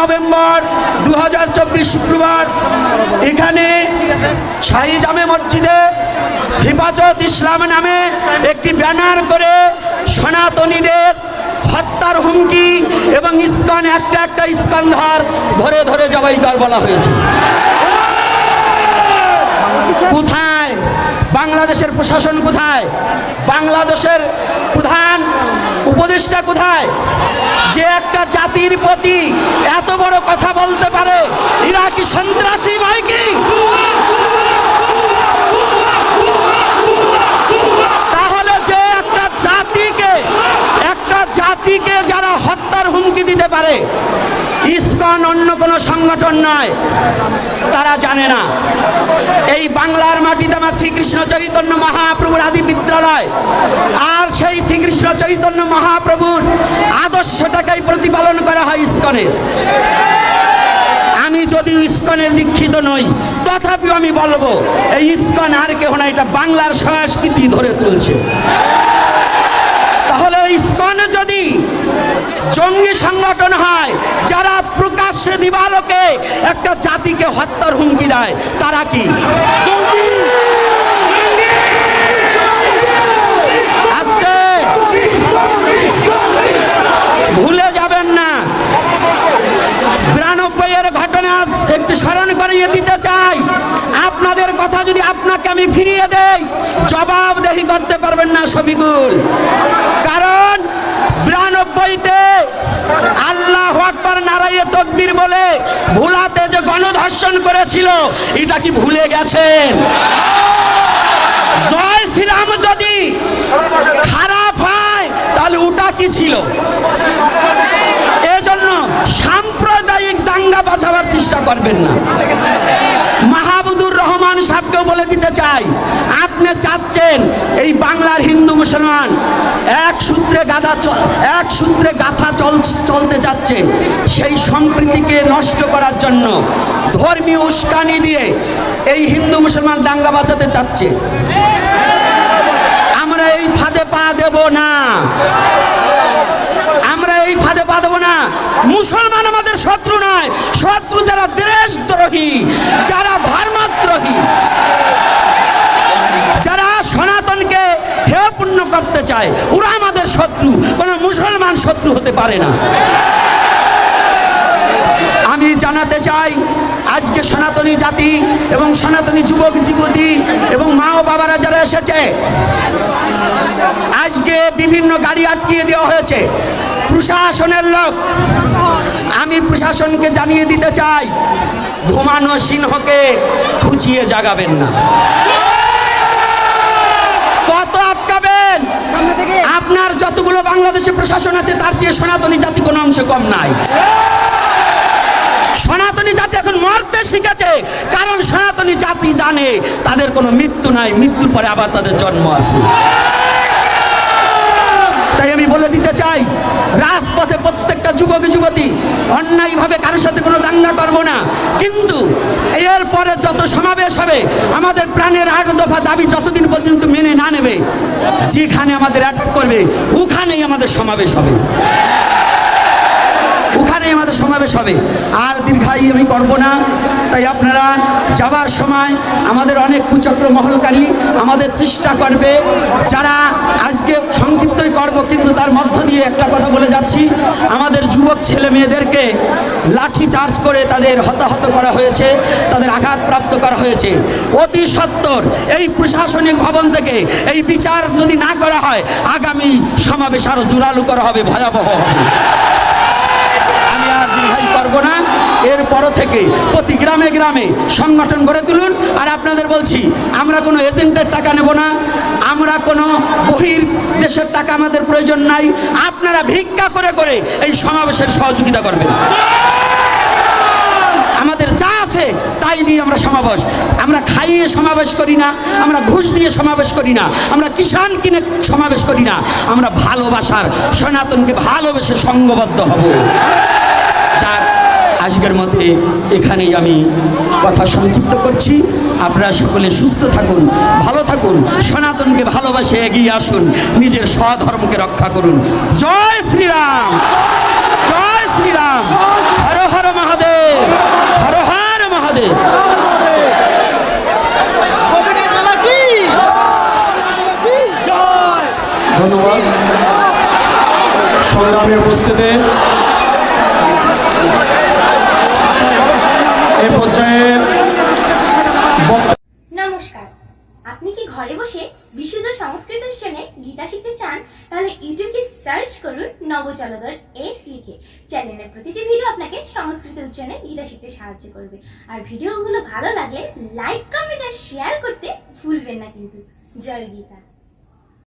November দু শুক্রবার। এখানে শাহী জামে মসজিদে হিফাজত ইসলাম নামে একটি ব্যানার করে সনাতনীদের হত্যার হুমকি এবং ইস্কন একটা একটা ইস্কন্ধার ধরে ধরে জবাই কর বলা হয়েছে। কোথায় বাংলাদেশের প্রশাসন কোথায়? বাংলাদেশের প্রধান উপদেষ্টা কোথায়? যে একটা জাতির প্রতি এত বড় কথা বলতে পারে, এরা কি সন্ত্রাসী নয় কি তাহলে যে একটা জাতিকে একটা জাতিকে যারা হত্যার হুমকি দিতে পারে ইসকন অন্য কোনো সংগঠন নয়। তারা জানে না। এই বাংলার মাটিতে আমার শ্রীকৃষ্ণ চৈতন্য মহাপ্রভুর আদি বিদ্যালয় আর সেই শ্রীকৃষ্ণ চৈতন্য মহাপ্রভুর আদর্শটাকেই প্রতিপালন করা হয় ইসকনের। আমি যদিও ইস্কনের দীক্ষিত নই, তথাপিও আমি বলব, এই ইস্কন আর কেহ না, এটা বাংলার সংস্কৃতি ধরে তুলছে। তাহলে ইস্কন যদি জঙ্গি সংগঠন হয়, যারা প্রকাশ্যে দিবালোকে একটা জাতিকে হত্যার হুমকি দেয়, তারা কি? ভুলে যাবেন না। বিরানব্বই এর ঘটনা একটু স্মরণ করিয়ে দিতে চাই। আপনাদের কথা যদি আপনাকে আমি ফিরিয়ে দেই, জবাবদেহি করতে পারবেন না শফিকুল। কারণ বিরানব্বইতে আল্লাহ আকবর নারায়ে তকবীর বলে ভুলাতে যে গণধর্ষণ করেছিল, এটা কি ভুলে গেছেন? জয় শ্রীরাম যদি খারাপ হয়, তাহলে ওটা কি ছিল? এজন্য সাম্প্রদায়িক দাঙ্গা বাঁচাবার চেষ্টা করবেন না। মাহবুদুর রহমান সাহেবকেও বলে দিতে চাই, আপনি চাচ্ছেন এই বাংলার হিন্দু মুসলমান, এক সূত্রে গাথা এক সূত্রে গাথা চল, চলতে যাচ্ছে সেই সম্প্রীতিকে নষ্ট করার জন্য। ধর্মীয় উস্কানি দিয়ে এই হিন্দু মুসলমান দাঙ্গা বাঁচাতে চাচ্ছে। আমরা এই ফাঁদে পা দেব না। আমরা এই ফাঁদে পা দেবো না। মুসলমান আমাদের শত্রু নয়। শত্রু যারা দেশদ্রোহী, যারা ধর্মদ্রোহী হেয়পূর্ণ করতে চায়, ওরা আমাদের শত্রু, কোনো মুসলমান শত্রু হতে পারে না। আমি জানাতে চাই, আজকে সনাতনী জাতি এবং সনাতনী যুবক যুবতী এবং মা ও বাবারা যারা এসেছে, আজকে বিভিন্ন গাড়ি আটকিয়ে দেওয়া হয়েছে। প্রশাসনের লোক, আমি প্রশাসনকে জানিয়ে দিতে চাই, ঘুমানো সিংহকে খুঁচিয়ে জাগাবেন না। আপনার যতগুলো বাংলাদেশে প্রশাসন আছে, তার চেয়ে সনাতনী জাতি কোনো অংশ কম নাই। সনাতনী জাতি এখন মরতে শিখেছে, কারণ সনাতনী জাতি জানে তাদের কোনো মৃত্যু নাই, মৃত্যুর পরে আবার তাদের জন্ম আছে। তাই আমি বলে দিতে চাই, রাজপথে প্রত্যেকটা যুবক, যুবতী, অন্যায়ভাবে কারোর সাথে কোনো দাঙ্গা করব না। কিন্তু এর পরে যত সমাবেশ হবে, আমাদের প্রাণের আট দফা দাবি যতদিন পর্যন্ত মেনে না নেবে, যেখানে আমাদের অ্যাটাক করবে, ওখানেই আমাদের সমাবেশ হবে। ওখানেই আমাদের সমাবেশ হবে। আর দীর্ঘায়ী আমি করব না। তাই আপনারা যাবার সময় আমাদের অনেক কুচক্র মহলকারী আমাদের চেষ্টা করবে। যারা সংক্ষিপ্তই করব কিন্তু তার মধ্য দিয়ে একটা কথা বলে যাচ্ছি। আমাদের যুবক ছেলে মেয়েদেরকে লাঠি চার্জ করে তাদের হতাহত করা হয়েছে, তাদের আঘাতপ্রাপ্ত করা হয়েছে। অতি সত্বর এই প্রশাসনিক ভবন থেকে এই বিচার যদি না করা হয়, আগামী সমাবেশ আরও জোরালো করা হবে, ভয়াবহ হবে। আমি আর দীর্ঘায়ী করব না। এরপর থেকে গ্রামে গ্রামে সংগঠন গড়ে তুলুন। আর আপনাদের বলছি, আমরা কোনো এজেন্টের টাকা নেব না। আমরা কোনো বহির দেশের টাকা আমাদের প্রয়োজন নাই। আপনারা ভিক্ষা করে করে এই সমাবেশের সহযোগিতা করবেন। আমাদের যা আছে, তাই দিয়ে আমরা সমাবেশ। আমরা খাইয়ে সমাবেশ করি না, আমরা ঘুষ দিয়ে সমাবেশ করি না, আমরা কিষান কিনে সমাবেশ করি না। আমরা ভালোবাসার সনাতনকে ভালোবেসে সঙ্গবদ্ধ হব। আজকের মতে এখানেই আমি কথা সংক্ষিপ্ত করছি। আপনারা সকলে সুস্থ থাকুন, ভালো থাকুন, সনাতনকে ভালোবাসে এগিয়ে আসুন, নিজের স্বধর্মকে রক্ষা করুন। জয় শ্রীরাম! জয় শ্রীরাম! হর হর মহাদেব! হর হর মহাদেব! ধন্যবাদ। সংগ্রামে উপস্থিতি। নমস্কার। আপনি কি ঘরে বসে বিশুদ্ধ সংস্কৃত উচ্চারণে গীতা শিখতে চান? তাহলে ইউটিউবে সার্চ করুন নবজলদর এক্স লিখে চ্যানেলের প্রতিটি ভিডিও আপনাকে সংস্কৃত উচ্চারণে গীতা শিখতে সাহায্য করবে। আর ভিডিওগুলো ভালো লাগলে লাইক কমেন্ট আর শেয়ার করতে ভুলবেন না কিন্তু। জয় গীতা।